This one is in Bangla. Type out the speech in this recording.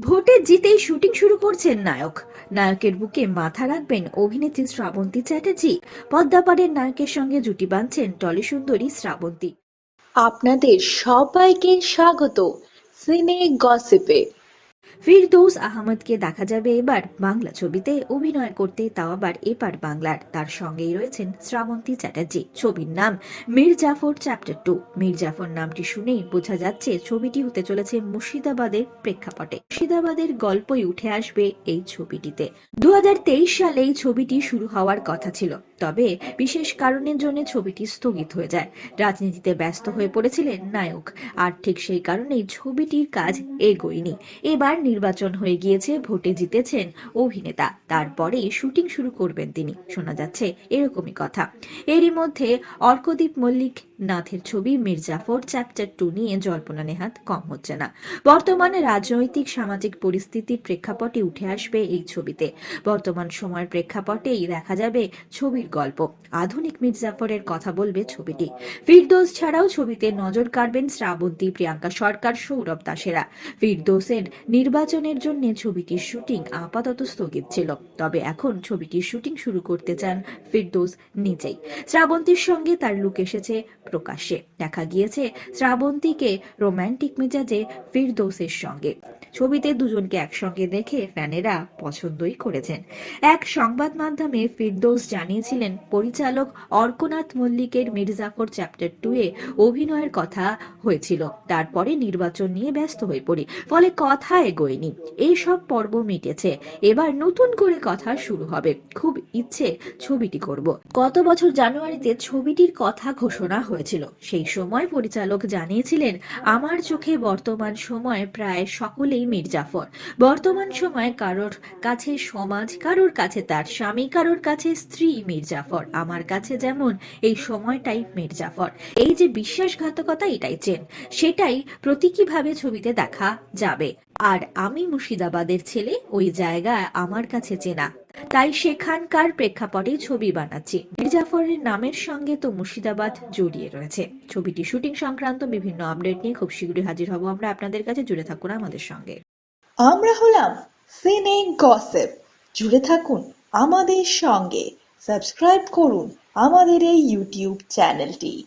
ভোটে জিতেই শুটিং শুরু করছেন নায়ক। নায়কের বুকে মাথা রাখবেন অভিনেত্রী শ্রাবন্তী চ্যাটার্জি। পদ্মাপাড়ের নায়কের সঙ্গে জুটি বাঁধছেন টলি সুন্দরী শ্রাবন্তী। আপনাদের সবাইকে স্বাগত। সিনে গসিপে। ফিরদৌস আহমদকে দেখা যাবে এবার বাংলা ছবিতে। অভিনয় করতে তাও আবার এপার বাংলার। তার সঙ্গেই রয়েছেন শ্রাবন্তী চ্যাটার্জি। ছবির নাম মীর জাফর চ্যাপ্টার টু মীর জাফর নামটি শুনেই বোঝা যাচ্ছে ছবিটি হতে চলেছে মুর্শিদাবাদের প্রেক্ষাপটে। মুর্শিদাবাদের গল্পই উঠে আসবে এই ছবিটিতে। দু সালে এই ছবিটি শুরু হওয়ার কথা ছিল। তবে বিশেষ কারণের জন্য ছবিটি স্থগিত হয়ে যায়। রাজনীতিতে ব্যস্ত হয়ে পড়েছিলেন নায়ক। আর ঠিক সেই কারণেই ছবিটির কাজ এগোয়নি। এবার নির্বাচন হয়ে গিয়েছে, ভোটে জিতেছেন অভিনেতা। তারপরে শুটিং শুরু করবেন তিনি, শোনা যাচ্ছে এরকমই কথা। এরই মধ্যে অর্কদীপ মল্লিক নাথের ছবি মির্জাফর চ্যাপ্টার টু নিয়ে জল্পনা নেহাত কম হচ্ছে না। বর্তমানে রাজনৈতিক, সামাজিক পরিস্থিতির প্রেক্ষাপটে উঠে আসবে এই ছবিতে। বর্তমান সময়ের প্রেক্ষাপটেই দেখা যাবে ছবির গল্প। আধুনিক মির্জাফরের কথা বলবে ছবিটি। ফিরদোস ছাড়াও ছবিতে নজর কাড়বেন শ্রাবন্তী, প্রিয়াঙ্কা সরকার, সৌরভ দাসেরা। ফিরদৌসের নির্বাচনের জন্য ছবিটির শুটিং আপাতত স্থগিত ছিল। তবে এখন ছবিটির শুটিং শুরু করতে চান ফিরদৌস নিজেই। শ্রাবন্তীর সঙ্গে তার লুক এসেছে প্রকাশ্যে। দেখা গিয়েছে শ্রাবন্তীকে রোমান্টিক মেজাজে ফিরদৌসের সঙ্গে। ছবিতে দুজনকে একসঙ্গে দেখে ফ্যানেরা পছন্দই করেছেন। এক সংবাদ মাধ্যমে ফিরদৌস জানিয়েছিলেন, পরিচালক অর্কনাথ মল্লিকের মির্জাফর চ্যাপ্টার টু এ অভিনয়ের কথা হয়েছিল। তারপরে নির্বাচন নিয়ে ব্যস্ত হয়ে পড়ি। ফলে কথা এগোয়নি এই সব পর্ব মিটেছে। এবার নতুন করে কথা শুরু হবে। খুব ইচ্ছে ছবিটি করব। গত বছর জানুয়ারিতে ছবিটির কথা ঘোষণা হয়েছিল। সেই সময় পরিচালক জানিয়েছিলেন, আমার চোখে বর্তমান সময়ে প্রায় সকলেই মির্জাফর। বর্তমান সময়ে কারোর কাছে সমাজ, কারোর কাছে তার স্বামী, কারোর কাছে স্ত্রী মির্জাফর। আমার কাছে যেমন এই সময়টাই মির্জাফর। এই যে বিশ্বাসঘাতকতা, এটাই চেন। সেটাই প্রতীকীভাবে ছবিতে দেখা যাবে। আর আমি মুর্শিদাবাদের ছেলে, ওই জায়গা আমার কাছে চেনা। তাই সেখানকার প্রেক্ষাপটে ছবি বানাচ্ছি। মির্জাফরের নামের সঙ্গে তো মুর্শিদাবাদ জড়িয়ে রয়েছে। ছবিটি শুটিং সংক্রান্ত বিভিন্ন আপডেট নিয়ে খুব শীঘ্রই হাজির হব আমরা আপনাদের কাছে। জুড়ে থাকুন আমাদের সঙ্গে। আমরা হলাম সিনে গসেপ জুড়ে থাকুন আমাদের সঙ্গে। সাবস্ক্রাইব করুন আমাদের এই ইউটিউব চ্যানেলটি